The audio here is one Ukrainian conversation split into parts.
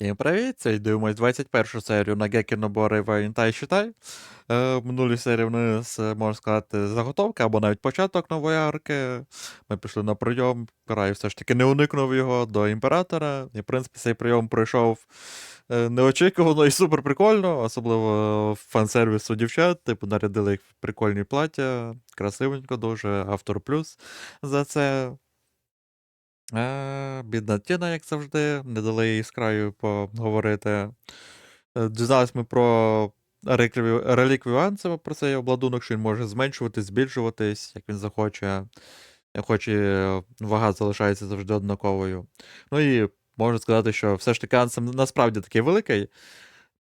Всім привіт! Це дивимось 21 серію на Гекі набори Вайнтай Считай. Е, в минулій серії в нас, можна сказати, заготовка або навіть початок нової арки. Ми пішли на прийом. Край все ж таки не уникнув його до імператора. І, в принципі, цей прийом пройшов е, неочікувано і супер прикольно, особливо фан-сервісу дівчат. Типу, нарядили їх прикольні плаття, красивенько дуже, автор плюс за це. Е, бідна Тіна, як завжди, не дали їй з краю поговорити. Е, Дізнались ми про реліквію, Анцева, про цей обладунок, що він може зменшуватись, збільшуватись, як він захоче. Хоч і вага залишається завжди однаковою. Ну і можу сказати, що все ж таки Ансем насправді такий великий.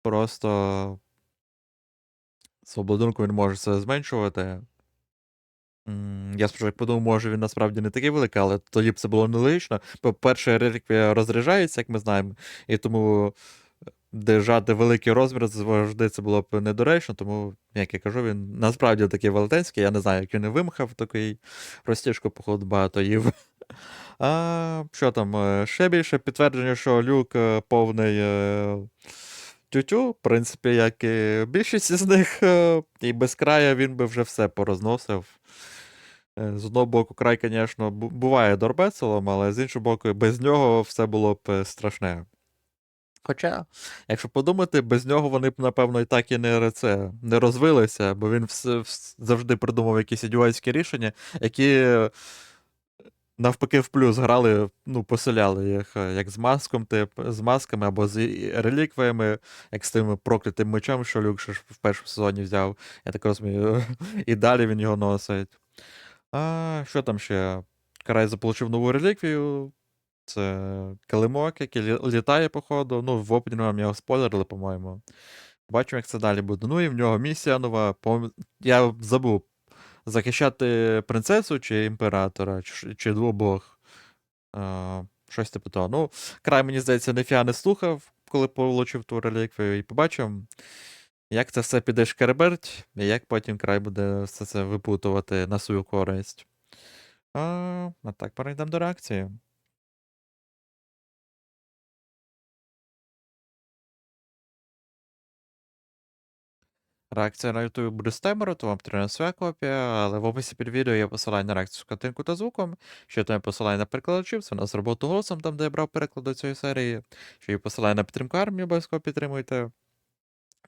Просто з обладунку він може це зменшувати. Я спочатку подумав, може він насправді не такий великий, але тоді б це було нелогічно. По-перше, реліквія розряджається, як ми знаємо, і тому держати великий розмір завжди це було б недоречно, тому, як я кажу, він насправді такий велетенський. Я не знаю, як він і вимахав такий розтяжку, походу, багато їв. А що там? е, Ще більше підтвердження, що люк е, повний е, тютю, в принципі, як і більшість із них, і без края він би вже все порозносив. Е, З одного боку, край, звісно, буває дорбецелом, але з іншого боку, без нього все було б е, страшне. Хоча, якщо подумати, без нього вони б, напевно, і так і не, це, не розвилися, бо він все, завжди придумав якісь ідіотські рішення, які е, навпаки в плюс грали, ну, поселяли їх, як з маском, тип, з масками або з реліквіями, як з тим проклятим мечем, що Люкше в першому сезоні взяв. Я так розумію, і далі він його носить. А що там ще? Карай заполучив нову реліквію. Це килимок, який літає, походу. Ну, в опені нам його спойлерили, по-моєму. Бачимо, як це далі буде. Ну і в нього місія нова. По... Я забув захищати принцесу чи імператора, чи, чи. А, щось типу того. Ну, край, мені здається, Нефіа не слухав, коли получив ту реліквію, і побачимо, як це все піде шкереберть, і як потім край буде все це випутувати на свою користь. А, а так, перейдемо до реакції. Реакція на YouTube буде з таймеру, то вам потрібна своя копія, але в описі під відео є посилання на реакцію з картинку та звуком, ще там є посилання на перекладачів, це у нас роботу голосом, там, де я брав переклад до цієї серії, ще є посилання на підтримку армії, обов'язково підтримуйте.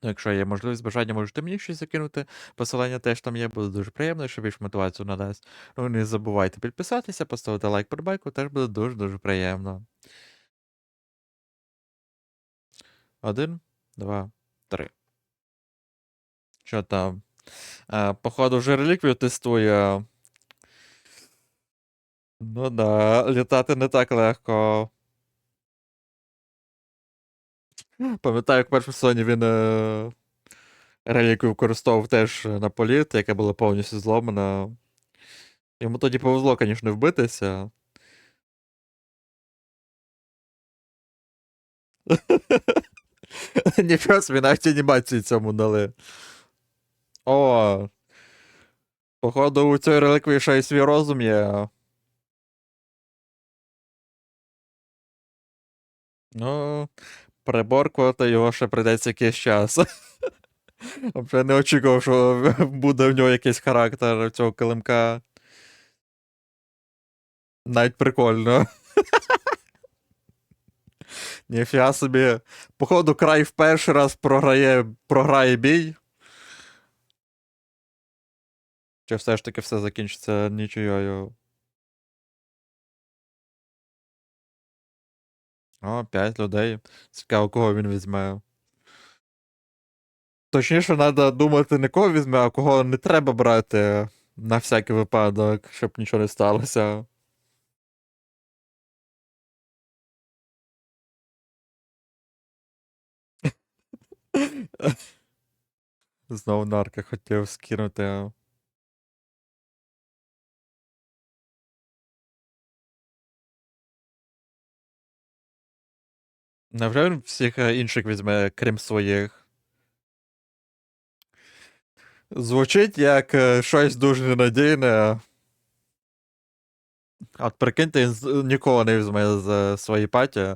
Ну, якщо є можливість, бажання, можете мені щось закинути. Посилання теж там є, буде дуже приємно, що більш мотивацію надасть. Ну, не забувайте підписатися, поставити лайк под байку, теж буде дуже-дуже приємно. Один, два, три. Що там? Е, походу, вже реліквію тестує. Ну да, літати не так легко. Пам'ятаю, як в першому сезоні він е, реліквію використовував теж на політ, яка була повністю зломана. Йому тоді повезло, звісно, вбитися. Нічого собі, навіть анімації цьому дали. О. Походу, у цієї реліквії ще й свій розум є. Ну, переборкувати його ще прийдеться якийсь час. Вже не очікував, що буде в нього якийсь характер цього килимка. Навіть прикольно. Ніфіга собі. Походу, край в перший раз програє, програє бій. Чи все ж таки все закінчиться нічиєю? О, п'ять людей. Цікаво, кого він візьме. Точніше, треба думати, не кого візьме, а кого не треба брати на всякий випадок, щоб нічого не сталося. Знову нарка хотів скинути. Невже він всіх е, інших візьме, крім своїх? Звучить як е, щось дуже ненадійне. От прикиньте, він нікого не візьме з е, своєї паті.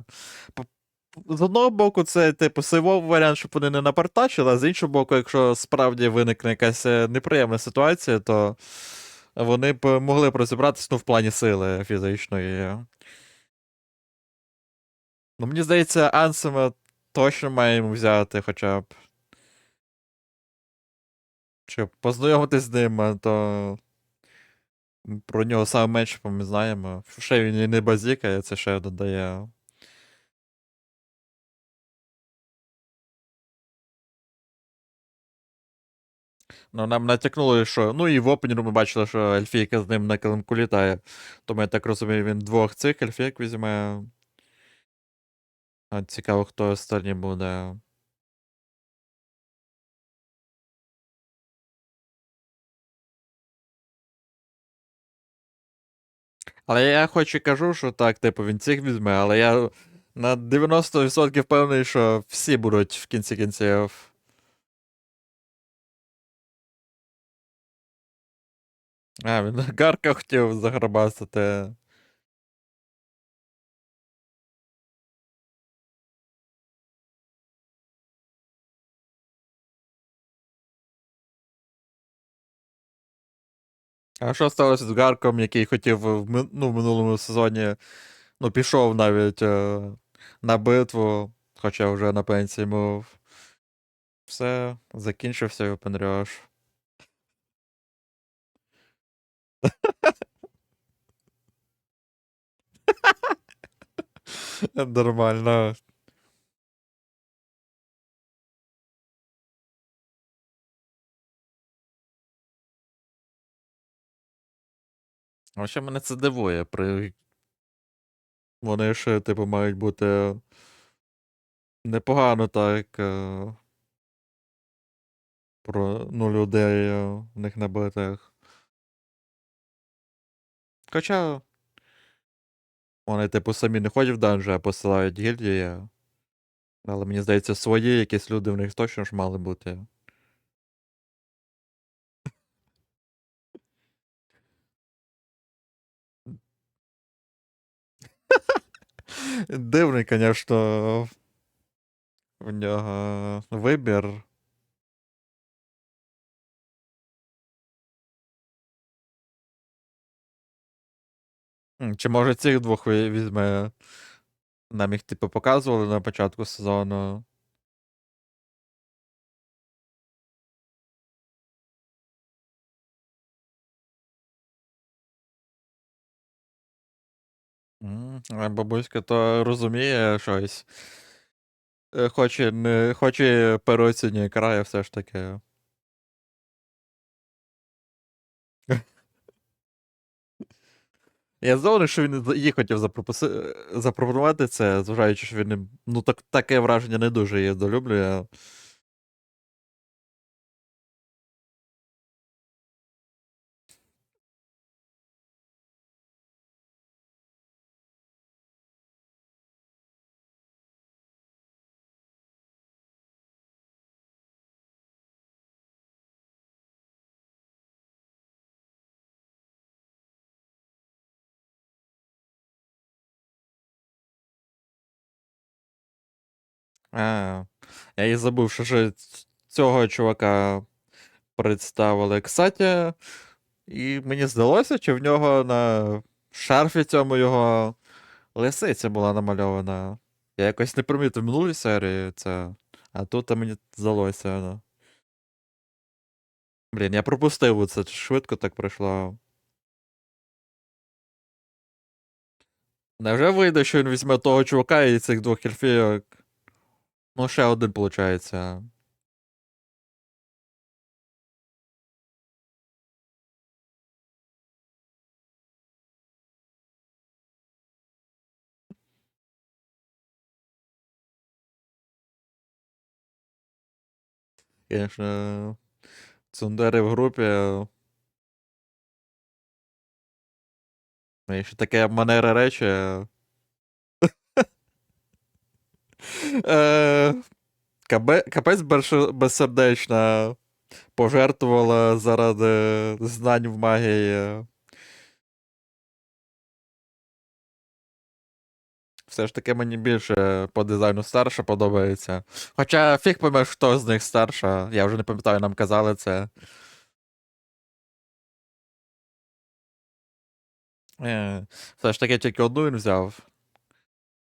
З одного боку, це, типу, сейвовий варіант, щоб вони не напартачили, а з іншого боку, якщо справді виникне якась е, неприємна ситуація, то вони б могли б розібратися ну, в плані сили фізичної. Ну, мені здається, Ансема точно маємо взяти хоча б. Щоб познайомитись з ним, а то про нього саме менше ми знаємо. Ще він і не базікає, це ще додає. Ну, нам натякнули, що. Ну і в опенеру ми бачили, що Ельфійка з ним на килимку літає. Тому я так розумію, він двох цих ельфійок візьме. Цікаво, хто останній буде. Але я хоч і кажу, що так, типу, він цих візьме, але я на 90% впевнений, що всі будуть в кінці кінців. А, він Гарка хотів заграбастати. А що сталося з Гарком, який хотів в, ну, минулому сезоні, ну, пішов навіть е, на битву, хоча вже на пенсії був. Все, закінчився Опенріош. Нормально. Вообще мене це дивує. При... Вони ще, типу, мають бути непогано так. е, Про ну, людей е, в них набитих. Хоча. Вони, типу, самі не ходять в данжі, а посилають гільдії. Але мені здається, свої якісь люди в них точно ж мали бути. Дивний, звісно, в нього вибір. Чи може цих двох візьме? Нам їх, типу, показували на початку сезону. Бабуська то розуміє щось. Е, Хоче, не, хоче переоцінює крає все ж таки. Я здивований, що він їй хотів запропонувати це, зважаючи, що він ну, так, таке враження не дуже її долюблює. А, я і забув, що ж цього чувака представили. Кстати, і мені здалося, чи в нього на шарфі цьому його лисиця була намальована. Я якось не помітив в минулій серії це. А тут мені здалося. Ну. Блін, я пропустив це швидко так пройшло. Невже вийде, що він візьме того чувака і цих двох ельфійок? Ну, ще один, виходить. Звісно, цундери в групі. Ще таке манера речі. Е, Капець безсердечна пожертвувала заради знань в магії. Все ж таки мені більше по дизайну старша подобається. Хоча фіг поймеш, хто з них старша. Я вже не пам'ятаю, нам казали це. Е, Все ж таки тільки одну він взяв.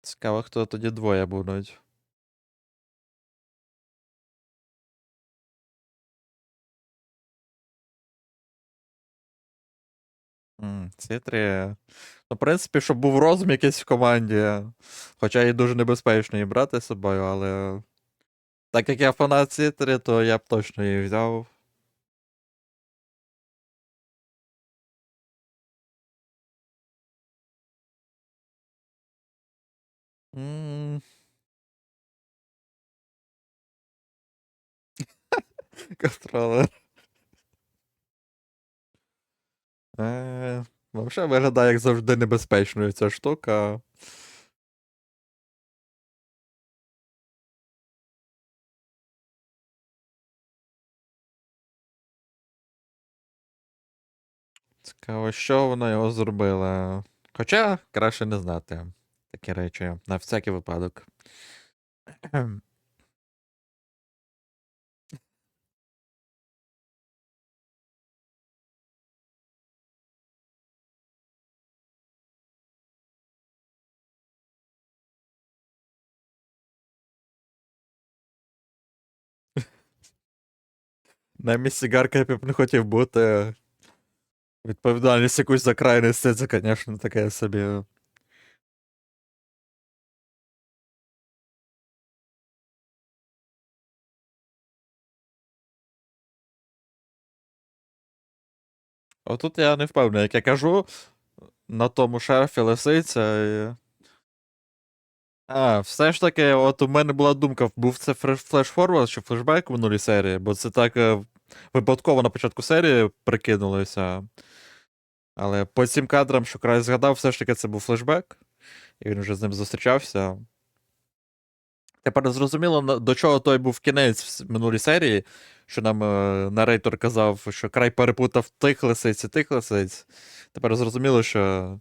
Цікаво, хто тоді двоє будуть. М, Ці три. Ну, в принципі, щоб був розум якийсь в команді. Хоча і дуже небезпечно її брати з собою, але. Так як я фанат Сітри, то я б точно її взяв. М. Контролер. Е, Взагалі виглядає, як завжди, небезпечною ця штука. Цікаво, що вона його зробила. Хоча краще не знати такі речі, на всякий випадок. На місці Гарка я б не хотів бути. Відповідальність якусь за край нести, це, звісно, таке собі. Отут я не впевнений, як я кажу, на тому шерфі лисиця. І... А, все ж таки, от у мене була думка, був це флеш-форвард чи флешбек в минулій серії, бо це так е, випадково на початку серії прикинулося. Але по цим кадрам, що край згадав, все ж таки це був флешбек, і він вже з ним зустрічався. Тепер зрозуміло, до чого той був кінець в минулій серії, що нам е, нарейтор казав, що край перепутав тих лисиць і тих лисиць. Тепер зрозуміло, що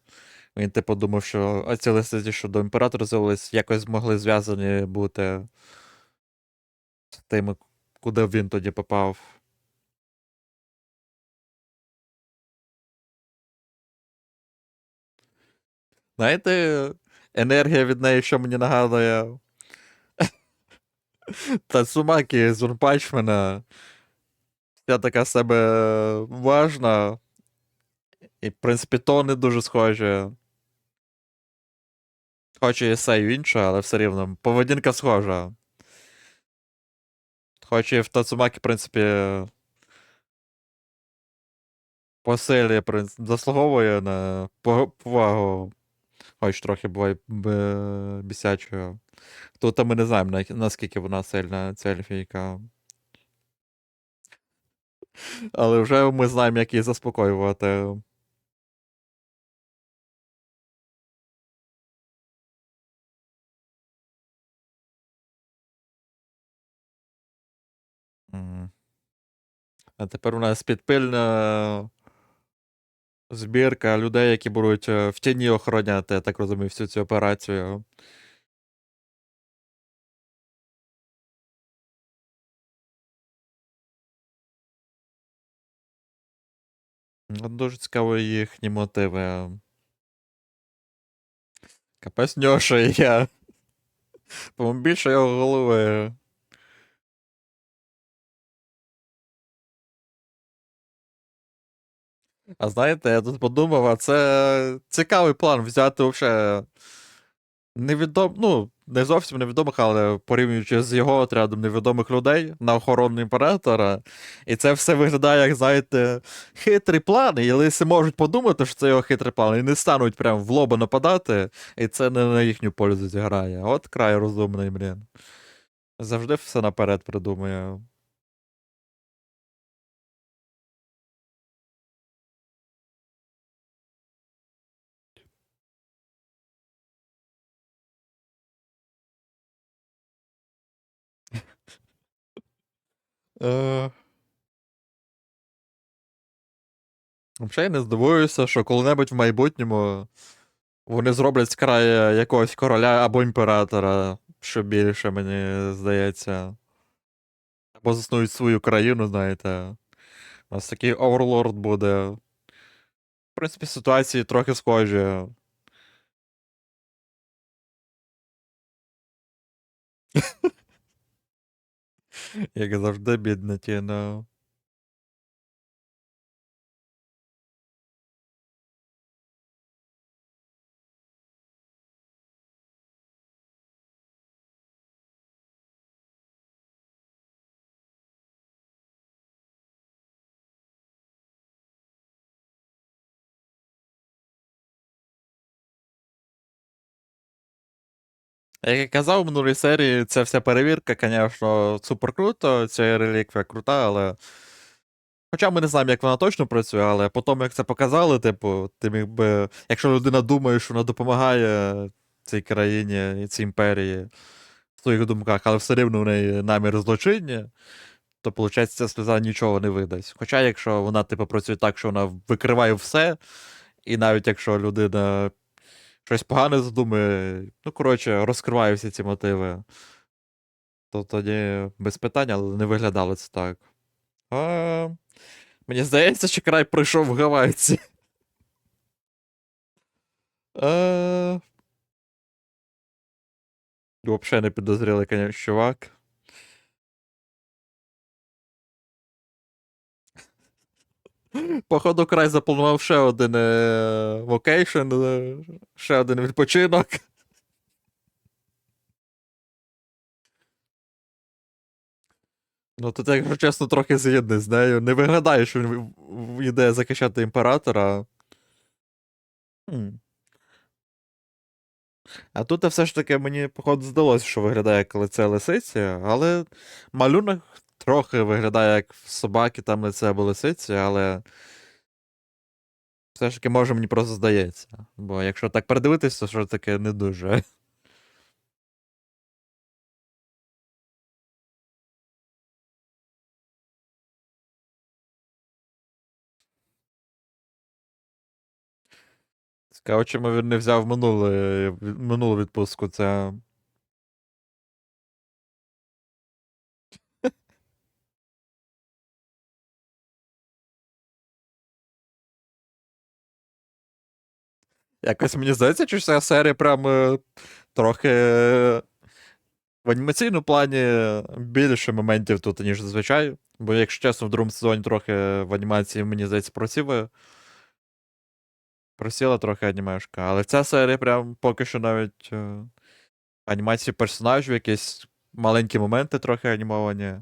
він типу думав, що а ці лисиці, що до імператора з'явились, якось могли зв'язані бути з тими, куди він тоді попав. Знаєте, енергія від неї, що мені нагадує. Тацумакі з One Вся така себе важна. І, в принципі, тони дуже схожі. Хоч і Сею інша, але все рівно. Поведінка схожа. Хоч і в Тацумакі, в принципі. По силі, заслуговує на повагу. Хоч трохи буває б- бісячою. Тут ми не знаємо, наскільки вона сильна, ця ельфійка. Але вже ми знаємо, як її заспокоювати. А тепер у нас підпильна збірка людей, які будуть е, в тіні охороняти, я так розумію, всю цю операцію. Дуже цікаво їхні мотиви. Капець Ньоша я. По-моєму, більше його голови. А знаєте, я тут подумав, а це цікавий план взяти взагалі невідом... ну, не зовсім невідомих, але порівнюючи з його отрядом невідомих людей на охорону імператора. І це все виглядає, як, знаєте, хитрий план. І лиси можуть подумати, що це його хитрий план, і не стануть прям в лоба нападати, і це не на їхню пользу зіграє. От край розумний, блін. Завжди все наперед придумує. Е... Взагалі я не здивуюся, що коли-небудь в майбутньому Вони зроблять з краю якогось короля або імператора, що більше, мені здається. Або заснують свою країну, знаєте. У нас такий оверлорд буде. В принципі, ситуації трохи схожі. Як завжди, бідна тіна. Як я казав в минулій серії, ця вся перевірка, звісно, супер круто, ця реліквія крута, але. Хоча ми не знаємо, як вона точно працює, але по тому, як це показали, типу, ти міг би. Якщо людина думає, що вона допомагає цій країні і цій імперії в своїх думках, але все рівно в неї намір злочиння, то, виходить, ця сльоза нічого не видасть. Хоча, якщо вона, типу, працює так, що вона викриває все, і навіть якщо людина щось погане задумує. ну, коротше, розкриває всі ці мотиви, то тоді без питань, але не виглядало це так. А, Мені здається, що край пройшов в Гавайці. Взагалі не підозрілий, конечно, чувак. Походу, край запланував ще один е... вокейшн, е... ще один відпочинок. Ну, тут, якщо чесно, трохи згідний з нею. Не виглядає, що він йде захищати імператора. А тут все ж таки мені, походу, здалося, що виглядає як лице лисиці, але малюнок трохи виглядає як в собаки там лице або лисиці, але. Все ж таки, може, мені просто здається. Бо якщо так передивитись, то що таке не дуже. Цікаво, чому він не взяв минулу відпустку. Це. Якось мені здається, що ця серія прям е, трохи е, в анімаційному плані більше моментів тут, ніж зазвичай. Бо, якщо чесно, в другому сезоні трохи в анімації, мені здається, просіли. Просіла трохи анімешка. Але ця серія прям поки що навіть е, анімації персонажів, якісь маленькі моменти трохи анімовані.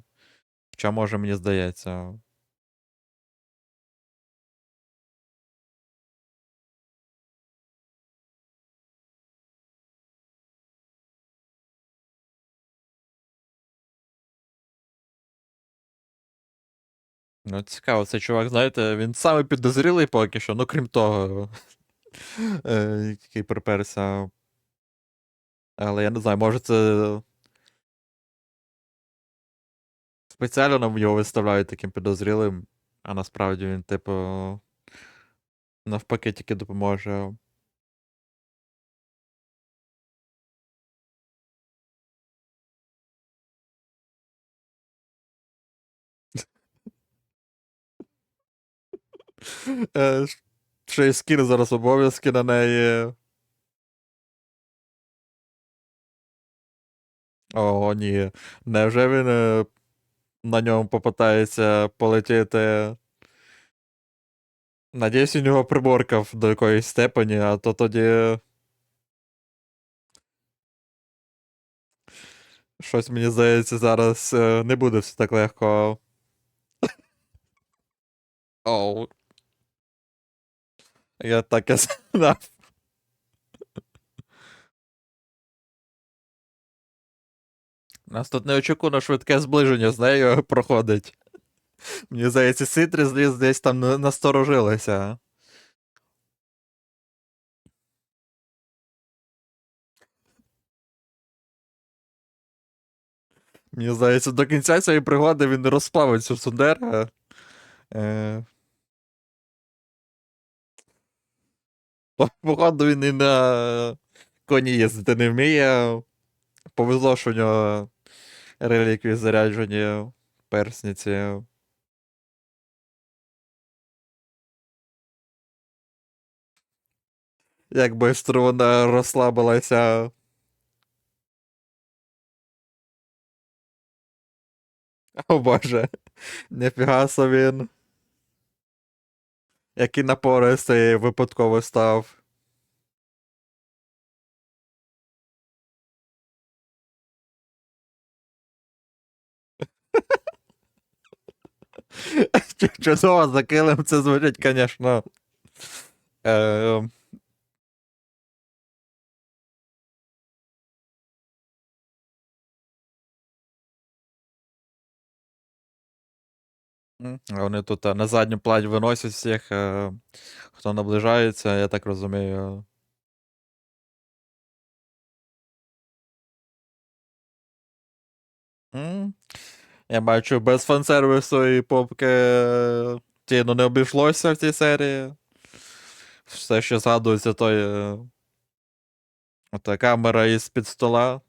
Хоча, може, мені здається. Ну, цікаво, цей чувак, знаєте, він самий підозрілий поки що, ну крім того, е, який приперся. Але я не знаю, може це. Спеціально нам його виставляють таким підозрілим, а насправді він, типу, навпаки тільки допоможе. Ще й скине зараз обов'язки на неї. О, ні. Невже він е, на ньому попитається полетіти? Надіюсь, у нього приборка до якоїсь степені, а то тоді. Щось мені здається, зараз е, не буде все так легко. Оу. Я так і знав. Нас тут неочікувано швидке зближення з нею проходить. Мені здається, Ситріс десь, десь там на- насторожилася. Мені здається, до кінця цієї пригоди він не розплавить цю Сундера. Е... Походу він і на коні їздити не вміє. Повезло, що у нього реліквії заряджені персниці. Як бистро вона розслабилася. О боже, ніфіга собі він. Який напористий випадково став. Чудово за килим це звучить, звісно. Е, а вони тут е, на задньому плані виносять всіх, е, хто наближається, я так розумію. М, Я бачу, без фан-сервісу і попки е, тіно не обійшлося в цій серії. Все, що згадується, то є. Ота камера із-під стола.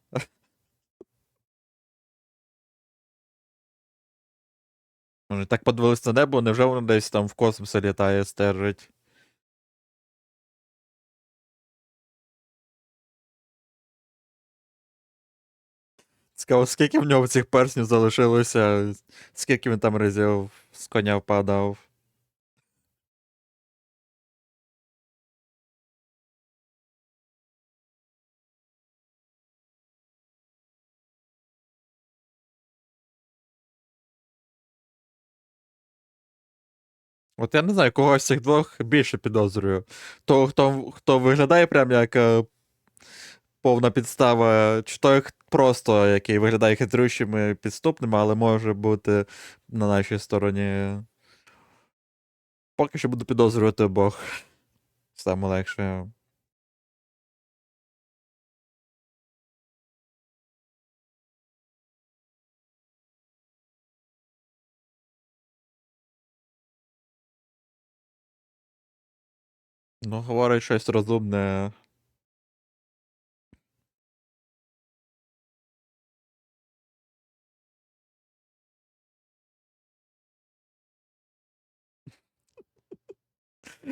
Вони так подивились на небо, невже воно десь там в космосі літає, стержить? Цікаво, скільки в нього цих перснів залишилося, скільки він там разів з коня впадав. От я не знаю, кого з цих двох більше підозрюю. Того, хто, хто виглядає прям як е, повна підстава, чи той просто, який виглядає хитрющим і підступним, але може бути на нашій стороні. Поки що буду підозрювати обох. Саме легше. Ну, говорить щось розумне.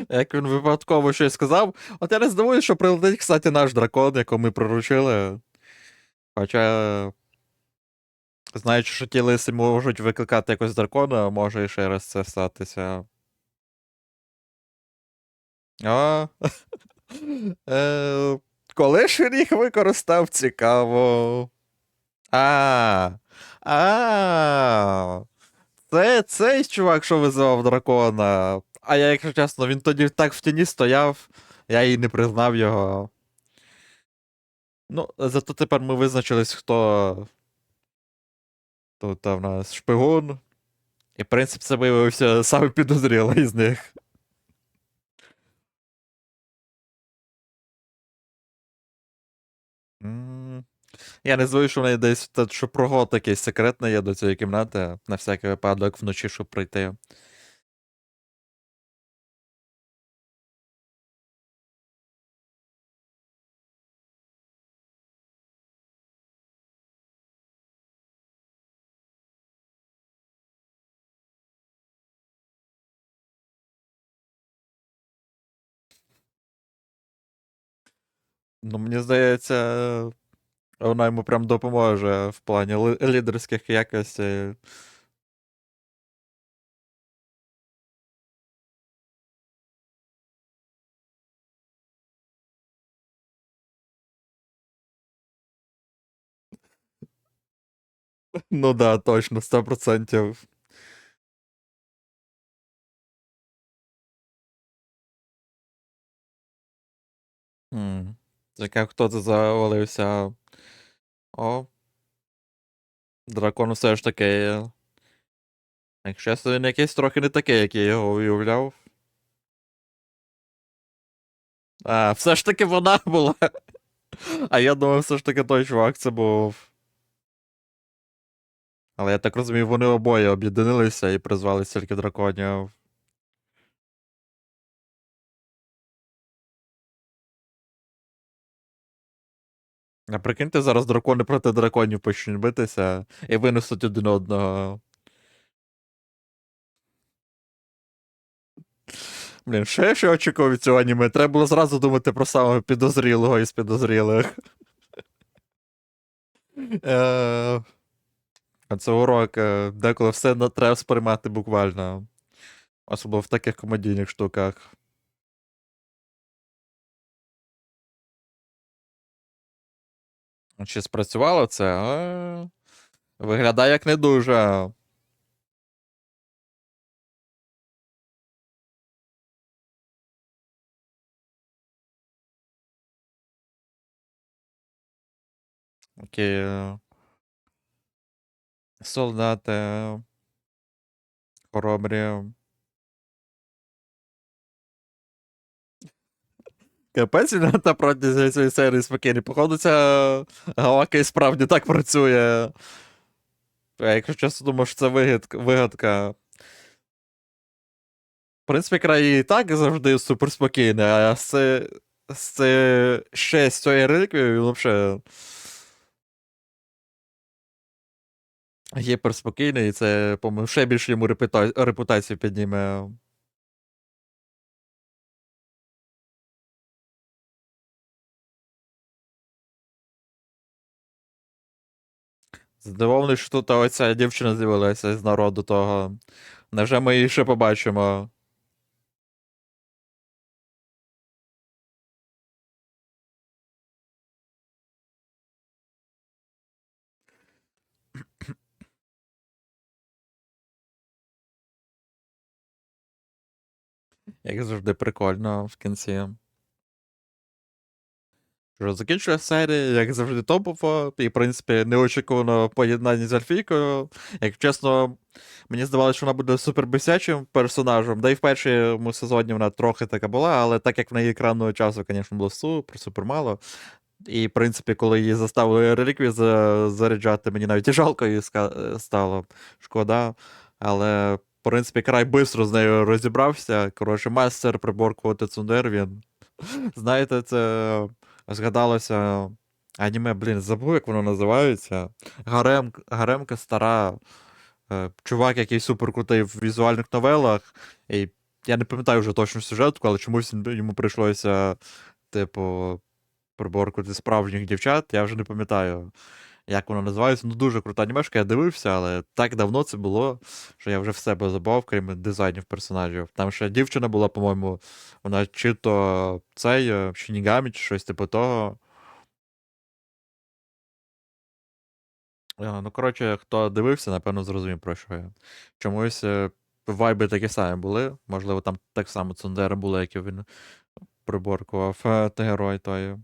Як він випадково щось сказав. От я не здивую, що прилетить, кстати, наш дракон, якого ми приручили. Хоча. Знаючи, що ті лиси можуть викликати якось дракона, може і ще раз це статися. А. Е, Коли ж він їх використав, цікаво. А. А. Це цей чувак, що визивав дракона. А я, якщо чесно, він тоді так в тіні стояв, я і не признав його. Ну, зато тепер ми визначились, хто. Тут в нас шпигун. І, в принципі, це виявився саме підозрілий з них. Я не звик, що в неї десь тут, що проход такий секретний є до цієї кімнати, на всякий випадок вночі, щоб прийти. Ну, мені здається, вона йому прям допоможе в плані лідерських якостей. Ну да, точно, 100%. М, Таке, хто це завалився? О. Дракон все ж таки. Якщо він якийсь трохи не такий, як я його уявляв. А, все ж таки вона була. А я думав, все ж таки той чувак це був. Але я так розумію, вони обоє об'єдналися і призвали стільки драконів. А прикиньте, зараз дракони проти драконів почнуть битися і винесуть один одного. Блін, що я ще очікував від цього аніме? Треба було зразу думати про самого підозрілого із підозрілих. Е, А це урок, е, деколи все треба сприймати буквально. Особливо в таких комедійних штуках. Чи спрацювало це? А, Виглядає як не дуже. Окей. е, Солдати. Хоробрі. Капець та протязі цієї серії спокійний. Походу, ця галака і справді так працює. Я, якщо чесно, думав, що це вигадка. В принципі, край і так завжди суперспокійний, а з, з ще з цієї реліквії він взагалі. Гіперспокійний, і це, по-моєму, ще більше йому репута... репутацію підніме. Здивований, що тут оця дівчина з'явилася з народу того. Невже ми її ще побачимо? Як завжди, прикольно в кінці. Що закінчує серія, як завжди, топово, і, в принципі, неочікувано поєднання з Альфійкою. Як чесно, мені здавалося, що вона буде супербесячим персонажем. Да і в першому сезоні вона трохи така була, але так як в неї екранного часу, звісно, було супер, супер мало. І, в принципі, коли її заставили реліквії заряджати, мені навіть і жалко її стало. Шкода. Але, в принципі, край швидко з нею розібрався. Коротше, мастер приборкувати цундер він. Знаєте, це згадалося аніме, блін, забув, як воно називається. Гарем, Гаремка стара. Е, Чувак, який суперкрутий в візуальних новелах. І я не пам'ятаю вже точно сюжетку, але чомусь йому прийшлося, типу, приборкувати справжніх дівчат. Я вже не пам'ятаю, як воно називається. Ну, дуже крута анімешка, я дивився, але так давно це було, що я вже в себе забав, крім дизайнів персонажів. Там ще дівчина була, по-моєму, вона чи то цей е, Шінігамі, чи щось типу того. Е, Ну, коротше, хто дивився, напевно, зрозумів, про що я. Чомусь е, вайби такі самі були. Можливо, там так само Цундера були, як він приборкував е, та герой той.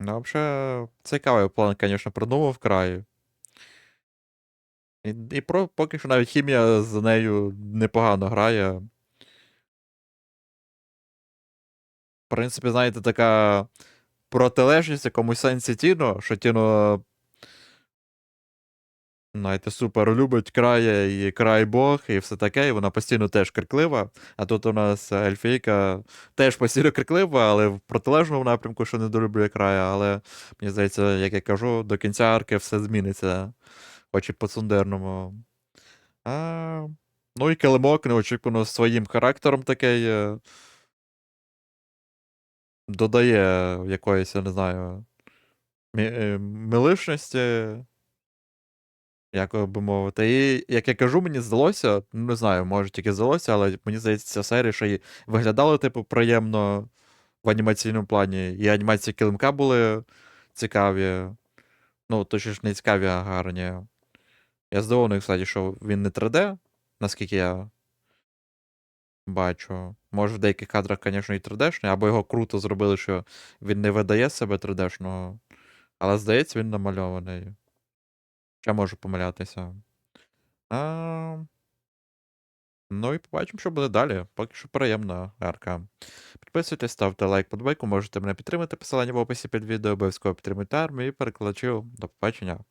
Ну, взагалі, цікавий план, звісно, придумав край. І, і про, поки що навіть хімія з нею непогано грає. В принципі, знаєте, така протилежність в якомусь сенсі Тіно, що Тіно, знаєте, супер любить крає і край Бог, і все таке, і вона постійно теж криклива. А тут у нас Ельфійка теж постійно криклива, але в протилежному напрямку, що недолюблює края. Але мені здається, як я кажу, до кінця арки все зміниться, хоч і по цундерному. А, ну і килимок неочікувано своїм характером такий. е, Додає якоїсь, я не знаю, е, милишності, як би мовити. І, як я кажу, мені здалося, не знаю, може тільки здалося, але мені здається, ця серія ще й виглядала, типу, приємно в анімаційному плані. І анімації килимка були цікаві. Ну, точніше, не цікаві, а гарні. Я здивований, кстати, що він не 3D, наскільки я бачу. Може, в деяких кадрах, звісно, і 3D-шний, або його круто зробили, що він не видає себе 3D-шного. Але здається, він намальований. Ще можу помилятися. А... Ну і побачимо, що буде далі. Поки що приємна арка. Підписуйтесь, ставте лайк, подбайку, можете мене підтримати. Посилання в описі під відео, обов'язково підтримуйте армію і перекладачів. До побачення.